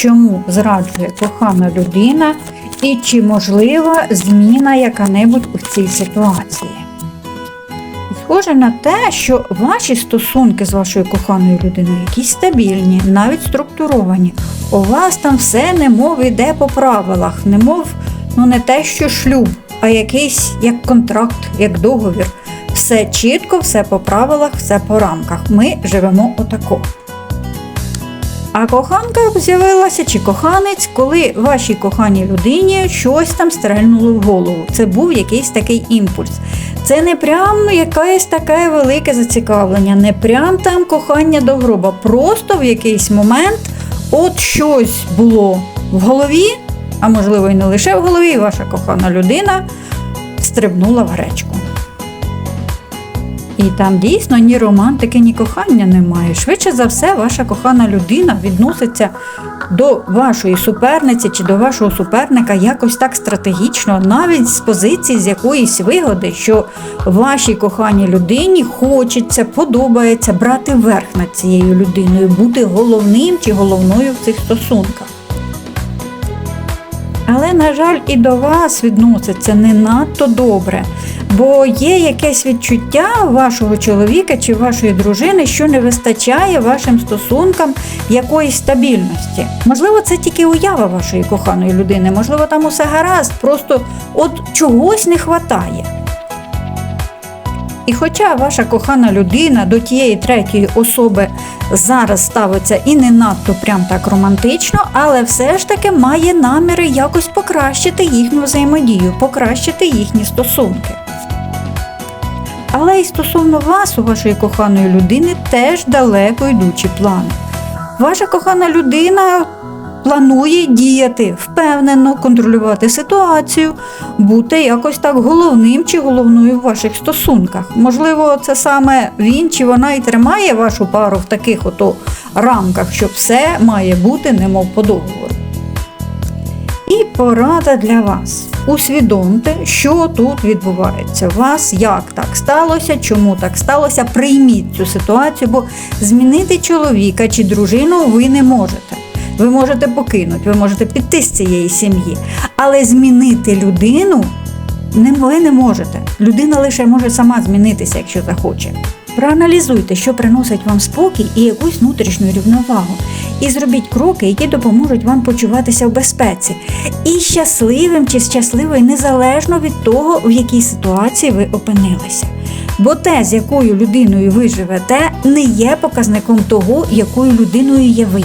чому зраджує кохана людина і чи можлива зміна яка-небудь у цій ситуації. Схоже на те, що ваші стосунки з вашою коханою людиною якісь стабільні, навіть структуровані. У вас там все немов іде по правилах, немов ну не те, що шлюб, а якийсь як контракт, як договір. Все чітко, все по правилах, все по рамках. Ми живемо отако. А коханка з'явилася чи коханець, коли вашій коханій людині щось там стрельнуло в голову. Це був якийсь такий імпульс. Це не прям якесь таке велике зацікавлення, не прям там кохання до гроба. Просто в якийсь момент от щось було в голові, а можливо і не лише в голові, і ваша кохана людина стрибнула в гречку. І там дійсно ні романтики, ні кохання немає. Швидше за все, ваша кохана людина відноситься до вашої суперниці чи до вашого суперника якось так стратегічно, навіть з позиції з якоїсь вигоди, що вашій коханій людині хочеться, подобається брати верх над цією людиною, бути головним чи головною в цих стосунках. Але, на жаль, і до вас відноситься не надто добре, бо є якесь відчуття вашого чоловіка чи вашої дружини, що не вистачає вашим стосункам якоїсь стабільності. Можливо, це тільки уява вашої коханої людини, можливо, там усе гаразд, просто от чогось не вистачає. І хоча ваша кохана людина до тієї третьої особи зараз ставиться і не надто прям так романтично, але все ж таки має наміри якось покращити їхню взаємодію, покращити їхні стосунки. Але і стосовно вас, у вашої коханої людини, теж далеко йдучі плани. Ваша кохана людина планує діяти впевнено, контролювати ситуацію, бути якось так головним чи головною в ваших стосунках. Можливо, це саме він чи вона і тримає вашу пару в таких ото рамках, що все має бути немов по договору. І порада для вас. Усвідомте, що тут відбувається. У вас як так сталося, чому так сталося. Прийміть цю ситуацію, бо змінити чоловіка чи дружину ви не можете. Ви можете покинути, ви можете піти з цієї сім'ї, але змінити людину ви не можете. Людина лише може сама змінитися, якщо захоче. Проаналізуйте, що приносить вам спокій і якусь внутрішню рівновагу. І зробіть кроки, які допоможуть вам почуватися в безпеці. І щасливим чи щасливою незалежно від того, в якій ситуації ви опинилися. Бо те, з якою людиною ви живете, не є показником того, якою людиною є ви.